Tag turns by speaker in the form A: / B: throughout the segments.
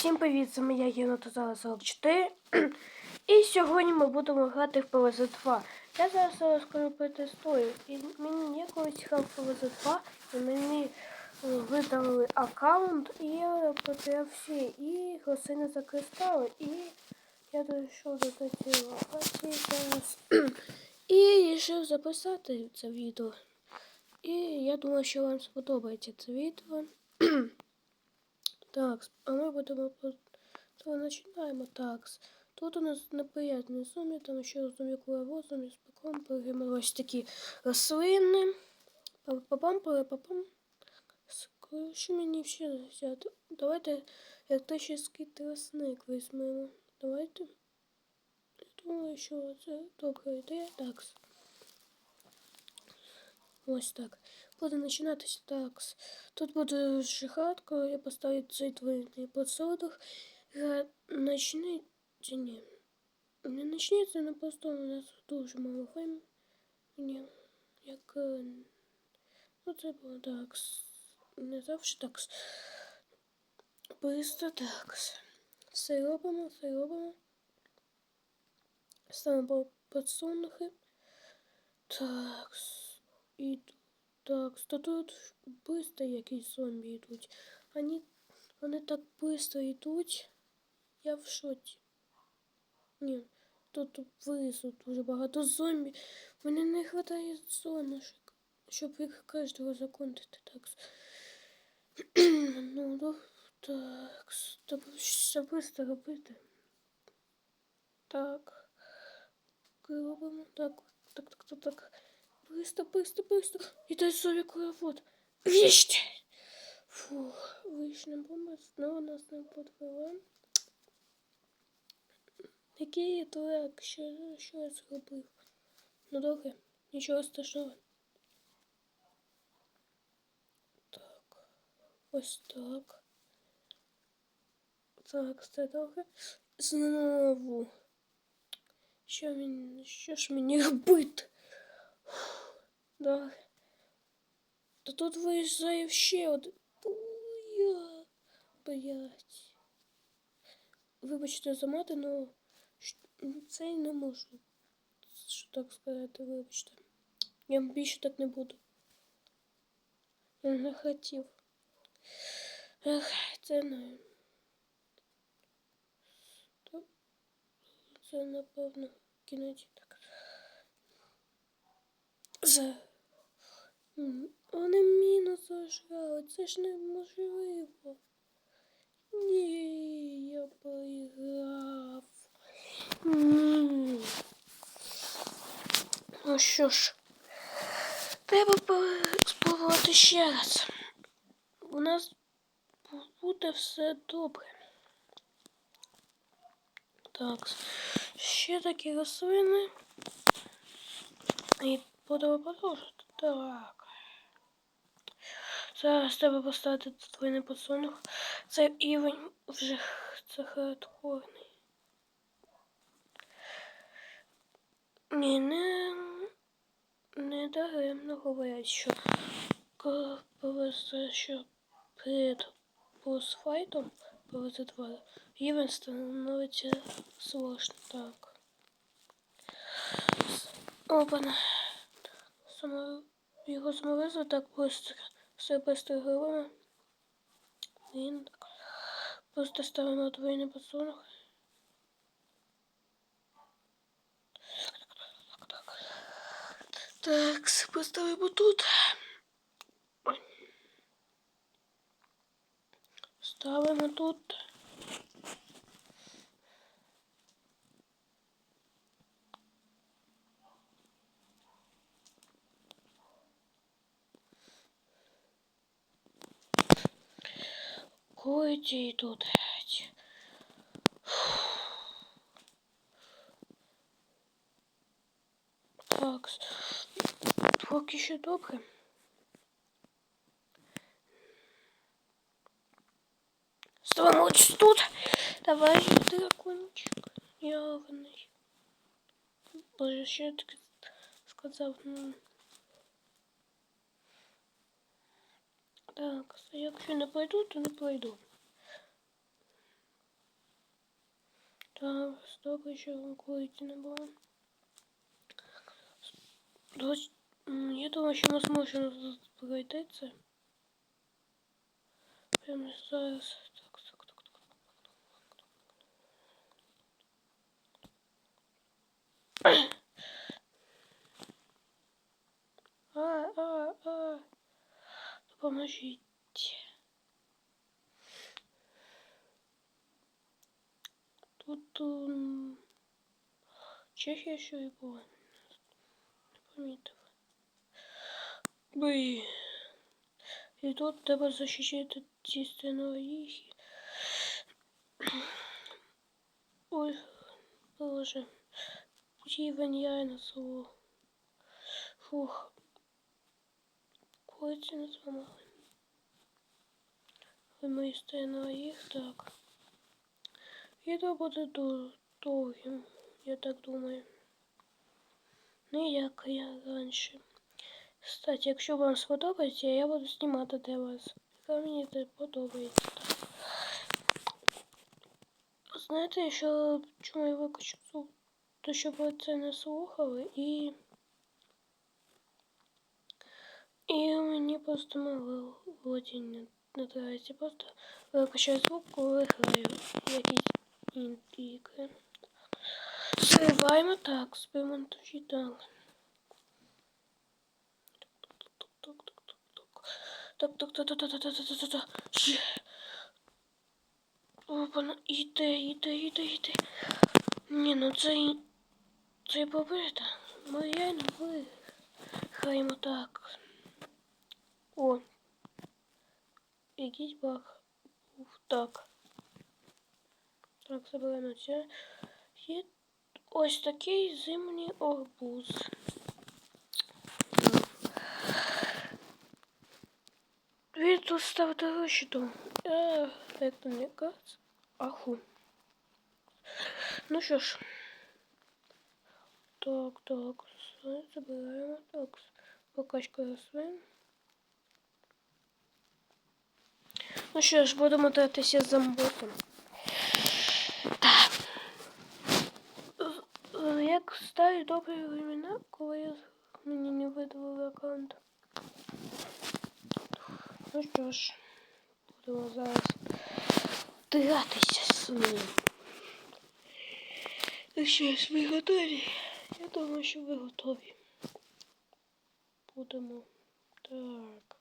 A: Всім привіт, це моя Єнота зараз 44. І сьогодні ми будемо грати в PvZ2. Я зараз розкажу протестую. І мені ніколи цікаво PvZ2, і мені е, видали аккаунт, і я потеряв всі і гостини за кристали, і я дійшов до локації зараз. І вирішив записати це відео. І я думаю, що вам сподобається це відео. Так, а ми будемо то починаємо. Так. Тут у нас неприятні зумі, там ще зумі кулевозом із пеком перегримали ось такі рослини. Папам, папам. Що мені ще взяти? Давайте електричний тросник візьмемо. Давайте. Я думаю, що це добра ідея. Так. Ось так. Буде починатися так. Тут буде шихатка, я поставлю цей двойний подсолодок. Начне... Чи ні? Не почнеться, але просто у нас дуже мало времени. Ні. Як... е, Ну, це було так. Не завжди так. Быстро так. Все робимо, все робимо. Ставимо подсолнухи. Так. І так, тут швидко якісь зомбі йдуть. Вони, вони так швидко йдуть. Я в шоці. Ні, тут вису дуже багато зомбі. Мені не вистачає зонашек, щоб їх кожного законтити. Так. ну, ну, так, треба все швидко робити. Так. Робимо. Так, так, так, так, так. Быстро, быстро, быстро. И дай зомби вот. Вище. Фух, вишня бомба знову нас не подвела. Який я дурак, що, що я зробив? Ну добре, нічого страшного. Так, ось так. Так, це добре. Знову. Що мені, що ж мені робити? Да. Та тут виїжджає ще один. Блять. Вибачте за мати, но цей не можу. Що так сказати, вибачте. Я більше так не буду. Я не хотів. Ех, це не. Це, напевно, кінець так. За. Вони міну зажрали. Це ж неможливо. Ні, я проіграв. Ні. Ну що ж, треба спробувати ще раз. У нас буде все добре. Так, ще такі рослини. І будемо продовжувати. Так. Зараз треба поставити двойний подсолнух. Це рівень вже це хардкорний. Ні, не, не даремно говорять, що повезти, що перед босфайтом повезти два рівень становиться сложно. Так. Опана. Само... Його самовизу так быстро. Все быстро робимо. Він так. Просто ставимо двойний подсолнух. Так, поставимо тут. Ставимо тут. Койте тут. Так, поки що добре. Ось тут. Давай, дракончик. Явний. Боже, що я таке сказав? Ну. Так, якщо не пройду, то не пройду. Там столько еще Куитина было. Я думаю, что мы сможем пройдеться. Прямо сейчас. Так, так, так, так. А, а, а. Помогите. Тут м, Чехія що і була. Не помітив. Блін. І тут треба захищати ці стенові. Ой, боже. Рівень я на село. Фух. Коли це не зламали. Мої їх так. Відео буде довгим, я так думаю. Не як я раніше. Кстати, якщо вам сподобається, я буду знімати для вас. Яка мені це подобається. Знаєте, що чому я виключу звук? То щоб ви це не слухали і. І мені просто мелодія не, не нравиться. Просто виключаю звук, коли граю якісь ігри. Зриваємо так, спимонтажі так. Так, так, так, так, так, так, так, так, так, так. Є. Опана, іде, іде, іде, іде. Ні, ну це, це побита. Ми реально виграємо так. О. Баг. Ух, так. Так, забираємо це. Є ось такий зимній арбуз. Він тут став дорожче, то як то не кажуть. Аху. Ну що ж. Так, так, забираємо. Так, покачка рослин. Ну що ж, будемо дратися з зомботом. Так. З- Старі добрі времена, коли я мені не видалили аккаунт. Ну що ж, будемо зараз дратися з ним. Ну що ж, ви готові? Я думаю, що ви готові. Будемо. Так.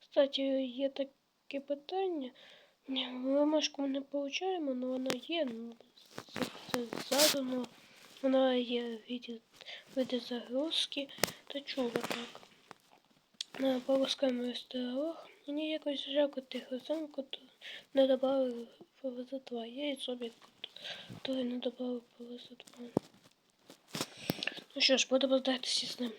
A: Кстати, є таке питання. Ми не получаємо, але вона є. ну, задано. Вона є в віді, в віді загрузки. Та чого так? На полоскаємо ресторах. Мені якось жалко тих оцінку, то не добавили ПВЗ 2. Я і собі то і не добавив ПВЗ 2. Ну що ж, будемо здатися з ним.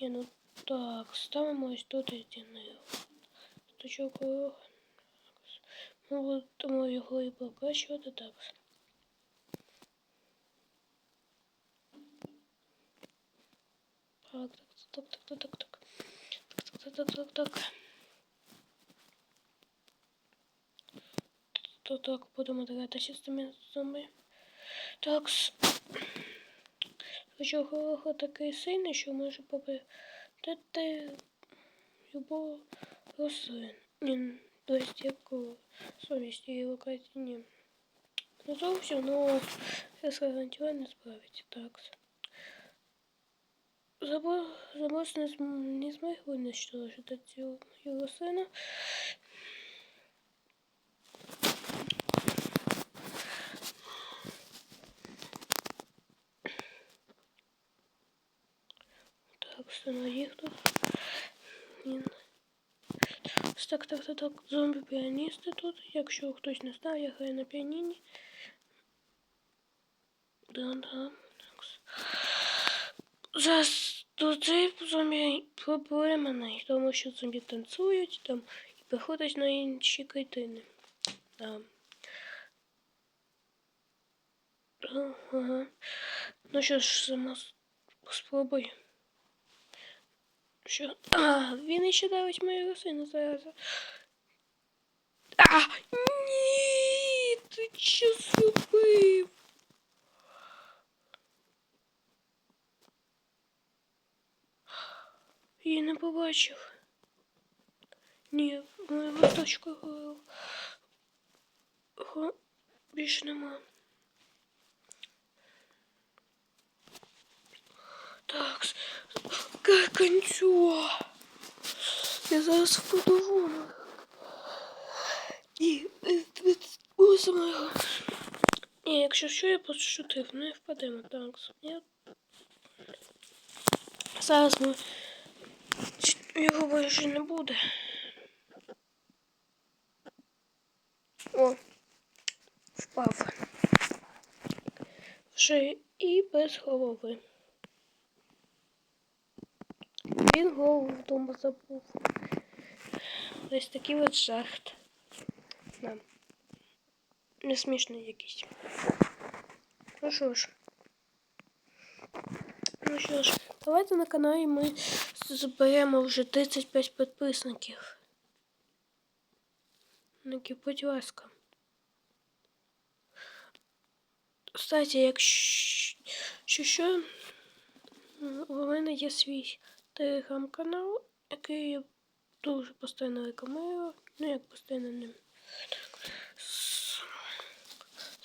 A: Ні, ну так, ставимо ось тут стіни. Стучок горох. Ми будемо його і покращувати так. Так, так, так, так, так, так. Так, так, так, так, так. То так, будемо дивитися з цими зомби. Так. Хоча горох такий сильний, що може побити любого рослин. Достепку совести его картине. Ну, то все, но я с не справите. Так. Забор, заброс не, не что уничтожить от его сына. Так, что на них тут. Так, так, так, так. Зомбі-піаністи тут. Якщо хтось не знає, я граю на піаніні. Да, да. Зараз цей зомбі проблемний, тому що зомбі танцюють там і приходять на інші клітини. Да. Ага. Ну що ж, сама спробуй. Що? А, він іще давить мою рослину зараз. А, ні, ти що зробив? Я не побачив. Ні, моя листочка горила. Го... Більше нема. Так, с- каканцю. Я зараз впаду в е, е, ось моя. Ні, якщо що, я пошутив, не впадемо. Так, ні. Зараз ми... Його більше не буде. О, впав. Вже і без голови. Він голову вдома забув. Ось такий от жарт. Да. Не смішний якийсь. Ну що ж. Ну що ж, давайте на каналі ми зберемо вже 35 підписників. Ну, будь ласка. Кстати, якщо що, що у мене є свій телеграм-канал, який я дуже постійно рекламую. Ну, як постійно не.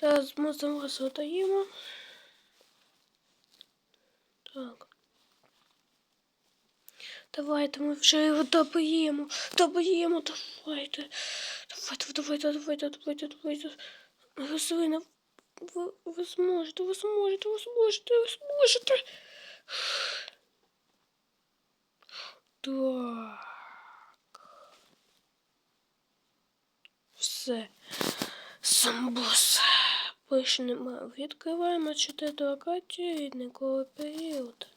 A: Зараз ми зараз додаємо. Так. Давайте ми вже його доб'ємо. Доб'ємо, давайте. Давайте, давайте, давайте, давайте, давайте. Рослина, ви, ви зможете, ви зможете, ви зможете, ви зможете. Так. Все. Самбус. Більше немає. Відкриваємо 4 локації рідниковий період.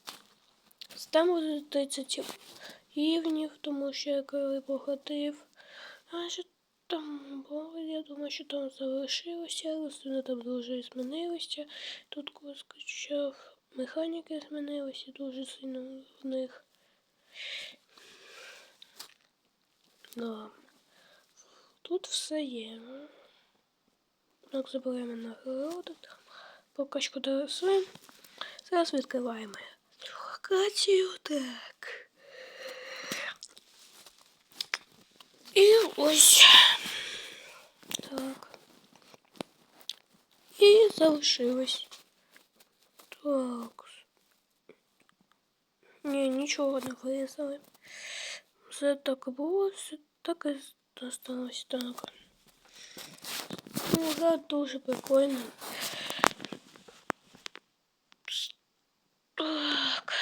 A: Ставимо 30 рівнів, тому що я коли походив. А що там було? Я думаю, що там залишилося, рослини там дуже змінилися. Тут коли скачав, механіки змінилися дуже сильно в них. Да. Тут все є. Так, забираємо нагороду. Покачку до рослин. Зараз відкриваємо локацію. Так. І ось. Так. І залишилось. Так. Ні, нічого не вирізали. Все так і було, все так і осталось так. Ну, гра дуже прикольна. Так.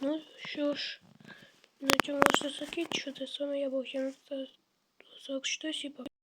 A: Ну що ж, на цьому можна закінчити. З вами я був Ян 44 і пока.